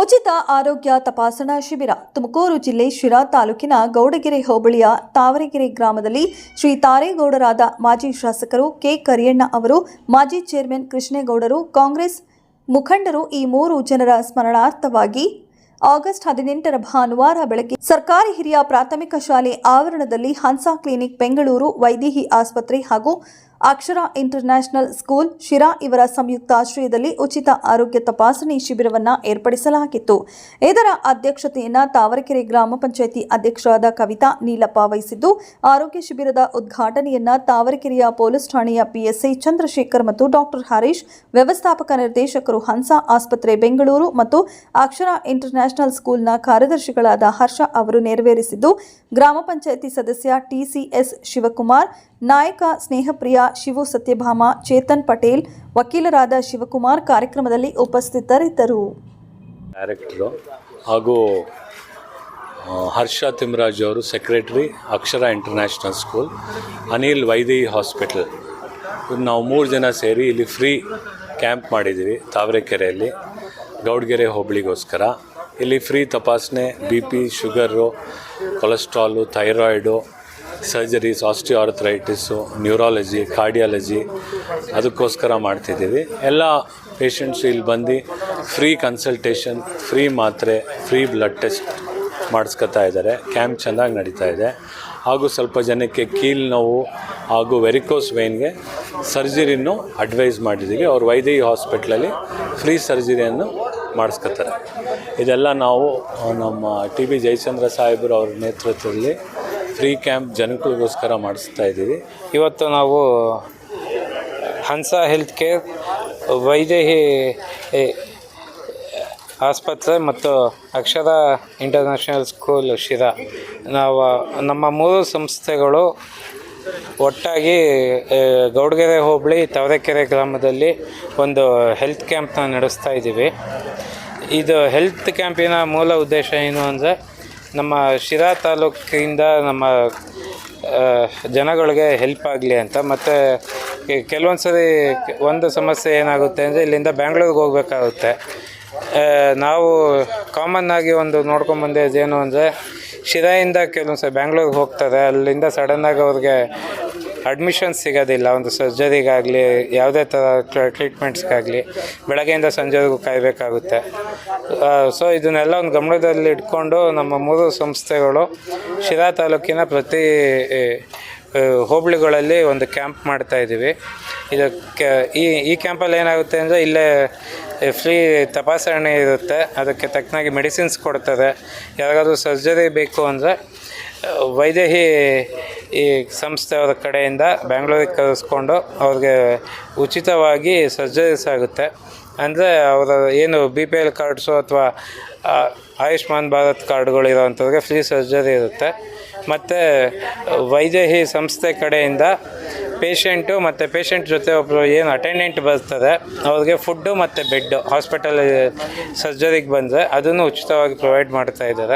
ಉಚಿತ ಆರೋಗ್ಯ ತಪಾಸಣಾ ಶಿಬಿರ. ತುಮಕೂರು ಜಿಲ್ಲೆ ಶಿರಾ ತಾಲೂಕಿನ ಗೌಡಗೆರೆ ಹೋಬಳಿಯ ತಾವರೆಗೆರೆ ಗ್ರಾಮದಲ್ಲಿ ಶ್ರೀ ತಾರೇಗೌಡರಾದ ಮಾಜಿ ಶಾಸಕರು ಕೆ ಕರಿಯಣ್ಣ ಅವರು, ಮಾಜಿ ಚೇರ್ಮನ್ ಕೃಷ್ಣೇಗೌಡರು, ಕಾಂಗ್ರೆಸ್ ಮುಖಂಡರು ಈ ಮೂರು ಜನರ ಸ್ಮರಣಾರ್ಥವಾಗಿ ಆಗಸ್ಟ್ ಹದಿನೆಂಟರ ಭಾನುವಾರ ಬೆಳಗ್ಗೆ ಸರ್ಕಾರಿ ಹಿರಿಯ ಪ್ರಾಥಮಿಕ ಶಾಲೆ ಆವರಣದಲ್ಲಿ ಹನ್ಸಾ ಕ್ಲಿನಿಕ್ ಬೆಂಗಳೂರು ವೈದೇಹಿ ಆಸ್ಪತ್ರೆ ಹಾಗೂ ಅಕ್ಷರ ಇಂಟರ್ನ್ಯಾಷನಲ್ ಸ್ಕೂಲ್ ಶಿರಾ ಇವರ ಸಂಯುಕ್ತ ಆಶ್ರಯದಲ್ಲಿ ಉಚಿತ ಆರೋಗ್ಯ ತಪಾಸಣೆ ಶಿಬಿರವನ್ನ ಏರ್ಪಡಿಸಲಾಗಿತ್ತು. ಇದರ ಅಧ್ಯಕ್ಷತೆಯನ್ನು ತಾವರೆಕೆರೆ ಗ್ರಾಮ ಪಂಚಾಯಿತಿ ಅಧ್ಯಕ್ಷರಾದ ಕವಿತಾ ನೀಲಪ್ಪ ವಹಿಸಿದ್ದು, ಆರೋಗ್ಯ ಶಿಬಿರದ ಉದ್ಘಾಟನೆಯನ್ನ ತಾವರೆಕೆರೆಯ ಪೊಲೀಸ್ ಠಾಣೆಯ ಪಿಎಸ್ಐ ಚಂದ್ರಶೇಖರ್ ಮತ್ತು ಡಾಕ್ಟರ್ ಹರೀಶ್, ವ್ಯವಸ್ಥಾಪಕ ನಿರ್ದೇಶಕರು ಹನ್ಸಾ, ಆಸ್ಪತ್ರೆ ಬೆಂಗಳೂರು ಮತ್ತು ಅಕ್ಷರ ಇಂಟರ್ನ್ಯಾಷನಲ್ ಸ್ಕೂಲ್ನ ಕಾರ್ಯದರ್ಶಿಗಳಾದ ಹರ್ಷ ಅವರು ನೆರವೇರಿಸಿದ್ದು, ಗ್ರಾಮ ಪಂಚಾಯಿತಿ ಸದಸ್ಯ ಟಿಸಿಎಸ್ ಶಿವಕುಮಾರ್ ನಾಯಕ ಸ್ನೇಹಪ್ರಿಯ ಶಿವು ಸತ್ಯಭಾಮ, ಚೇತನ್ ಪಟೇಲ್, ವಕೀಲರಾದ ಶಿವಕುಮಾರ್ ಕಾರ್ಯಕ್ರಮದಲ್ಲಿ ಉಪಸ್ಥಿತರಿದ್ದರು. ಡೈರೆಕ್ಟ್ರು ಹಾಗೂ ಹರ್ಷ ತಿಮ್ರಾಜ್ ಅವರು, secretary, Akshara international school, Anil Vaidi hospital. ನಾವು ಮೂರು ಜನ ಸೇರಿ ಇಲ್ಲಿ ಫ್ರೀ ಕ್ಯಾಂಪ್ ಮಾಡಿದ್ದೀವಿ, ತಾವರೆಕೆರೆಯಲ್ಲಿ, ಗೌಡ್ಗೆರೆ ಹೋಬಳಿಗೋಸ್ಕರ. ಇಲ್ಲಿ ಫ್ರೀ ತಪಾಸಣೆ, B P, sugar, cholesterol, thyroid surgeries osteoarthritis neurology, cardiology ಅದಕ್ಕೋಸ್ಕರ ಮಾಡ್ತಿದ್ದೀವಿ. ಎಲ್ಲ ಪೇಷಂಟ್ಸ್ ಇಲ್ಲಿ ಬಂದು ಫ್ರೀ ಕನ್ಸಲ್ಟೇಷನ್ ಫ್ರೀ ಮಾತ್ರೆ ಫ್ರೀ ಬ್ಲಡ್ ಟೆಸ್ಟ್ ಮಾಡಿಸ್ಕೊತಾ ಇದ್ದಾರೆ. ಕ್ಯಾಂಪ್ ಚೆನ್ನಾಗಿ ನಡೀತಾ ಇದೆ. ಹಾಗೂ ಸ್ವಲ್ಪ ಜನಕ್ಕೆ ಕೀಲ್ ನೋವು ಹಾಗೂ ವೆರಿಕೋಸ್ ವೇನ್ಗೆ ಸರ್ಜರಿನೂ ಅಡ್ವೈಸ್ ಮಾಡಿದ್ದೀವಿ. ಅವ್ರು ವೈದೇಹಿ ಹಾಸ್ಪಿಟ್ಲಲ್ಲಿ ಫ್ರೀ ಸರ್ಜರಿಯನ್ನು ಮಾಡಿಸ್ಕೊತಾರೆ. ಇದೆಲ್ಲ ನಾವು ನಮ್ಮ ಟಿ ಬಿ ಜಯಚಂದ್ರ ಸಾಹೇಬರು ಅವ್ರ ನೇತೃತ್ವದಲ್ಲಿ ಫ್ರೀ ಕ್ಯಾಂಪ್ ಜನಗಳಿಗೋಸ್ಕರ ಮಾಡಿಸ್ತಾ ಇದ್ದೀವಿ. ಇವತ್ತು ನಾವು ಹನ್ಸಾ ಹೆಲ್ತ್ ಕೇರ್, ವೈದೇಹಿ ಆಸ್ಪತ್ರೆ ಮತ್ತು ಅಕ್ಷರ ಇಂಟರ್ನ್ಯಾಷನಲ್ ಸ್ಕೂಲ್ ಶಿರಾ. ನಾವು, ನಮ್ಮ ಮೂರು ಸಂಸ್ಥೆಗಳು ಒಟ್ಟಾಗಿ ಗೌಡಗೆರೆ ಹೋಬಳಿ, ತವರೆಕೆರೆ ಗ್ರಾಮದಲ್ಲಿ ಒಂದು ಹೆಲ್ತ್ ಕ್ಯಾಂಪ್ನ ನಡೆಸ್ತಾ ಇದ್ದೀವಿ. ಇದು ಹೆಲ್ತ್ ಕ್ಯಾಂಪಿನ ಮೂಲ ಉದ್ದೇಶ ಏನು ಅಂದರೆ ನಮ್ಮ ಶಿರಾ ತಾಲೂಕಿಂದ ನಮ್ಮ ಜನಗಳಿಗೆ ಹೆಲ್ಪ್ ಆಗಲಿ ಅಂತ. ಮತ್ತು ಕೆಲವೊಂದು ಸರಿ ಒಂದು ಸಮಸ್ಯೆ ಏನಾಗುತ್ತೆ ಅಂದರೆ ಇಲ್ಲಿಂದ ಬ್ಯಾಂಗ್ಳೂರಿಗೆ ಹೋಗಬೇಕಾಗುತ್ತೆ. ನಾವು ಕಾಮನ್ ಆಗಿ ಒಂದು ನೋಡ್ಕೊಂಬಂದಿದ್ದು ಏನು ಅಂದರೆ ಶಿರಾಯಿಂದ ಕೆಲವೊಂದು ಸರಿ ಬ್ಯಾಂಗ್ಳೂರಿಗೆ ಹೋಗ್ತಾರೆ. ಅಲ್ಲಿಂದ ಸಡನ್ನಾಗಿ ಅವ್ರಿಗೆ ಅಡ್ಮಿಷನ್ ಸಿಗೋದಿಲ್ಲ. ಒಂದು ಸರ್ಜರಿಗಾಗಲಿ ಯಾವುದೇ ಥರ ಟ್ರೀಟ್ಮೆಂಟ್ಸ್ಗಾಗಲಿ ಬೆಳಗ್ಗೆಯಿಂದ ಸಂಜೆವರೆಗೂ ಕಾಯಬೇಕಾಗುತ್ತೆ. ಸೊ ಇದನ್ನೆಲ್ಲ ಒಂದು ಗಮನದಲ್ಲಿ ಇಟ್ಕೊಂಡು ನಮ್ಮ ಮೂರು ಸಂಸ್ಥೆಗಳು ಶಿರಾ ತಾಲೂಕಿನ ಪ್ರತಿ ಹೋಬಳಿಗಳಲ್ಲಿ ಒಂದು ಕ್ಯಾಂಪ್ ಮಾಡ್ತಾ ಇದ್ದೀವಿ. ಇದಕ್ಕೆ ಈ ಈ ಕ್ಯಾಂಪಲ್ಲಿ ಏನಾಗುತ್ತೆ ಅಂದರೆ ಇಲ್ಲೇ ಫ್ರೀ ತಪಾಸಣೆ ಇರುತ್ತೆ. ಅದಕ್ಕೆ ತಕ್ಕನಾಗಿ ಮೆಡಿಸಿನ್ಸ್ ಕೊಡ್ತಾರೆ ಯಾರಿಗಾದ್ರೂ ಸರ್ಜರಿ ಬೇಕು ಅಂದರೆ ವೈದೇಹಿ ಈ ಸಂಸ್ಥೆಯವರ ಕಡೆಯಿಂದ ಬ್ಯಾಂಗ್ಳೂರಿಗೆ ಕರೆಸ್ಕೊಂಡು ಅವ್ರಿಗೆ ಉಚಿತವಾಗಿ ಸರ್ಜರೀಸ್ ಆಗುತ್ತೆ ಅಂದರೆ ಅವರ ಏನು ಬಿ ಪಿ ಎಲ್ ಕಾರ್ಡ್ಸು ಅಥವಾ ಆಯುಷ್ಮಾನ್ ಭಾರತ್ ಕಾರ್ಡ್ಗಳು ಇರೋವಂಥವ್ರಿಗೆ ಫ್ರೀ ಸರ್ಜರಿ ಇರುತ್ತೆ. ಮತ್ತು, ವೈದೇಹಿ ಸಂಸ್ಥೆ ಕಡೆಯಿಂದ ಪೇಷಂಟು ಮತ್ತು ಪೇಷಂಟ್ ಜೊತೆ ಒಬ್ಬರು ಏನು ಅಟೆಂಡೆಂಟ್ ಬರ್ತಾರೆ, ಅವ್ರಿಗೆ ಫುಡ್ಡು ಮತ್ತು ಬೆಡ್ಡು ಹಾಸ್ಪಿಟಲ್ ಸರ್ಜರಿಗೆ ಬಂದರೆ ಅದನ್ನು ಉಚಿತವಾಗಿ ಪ್ರೊವೈಡ್ ಮಾಡ್ತಾ ಇದ್ದಾರೆ.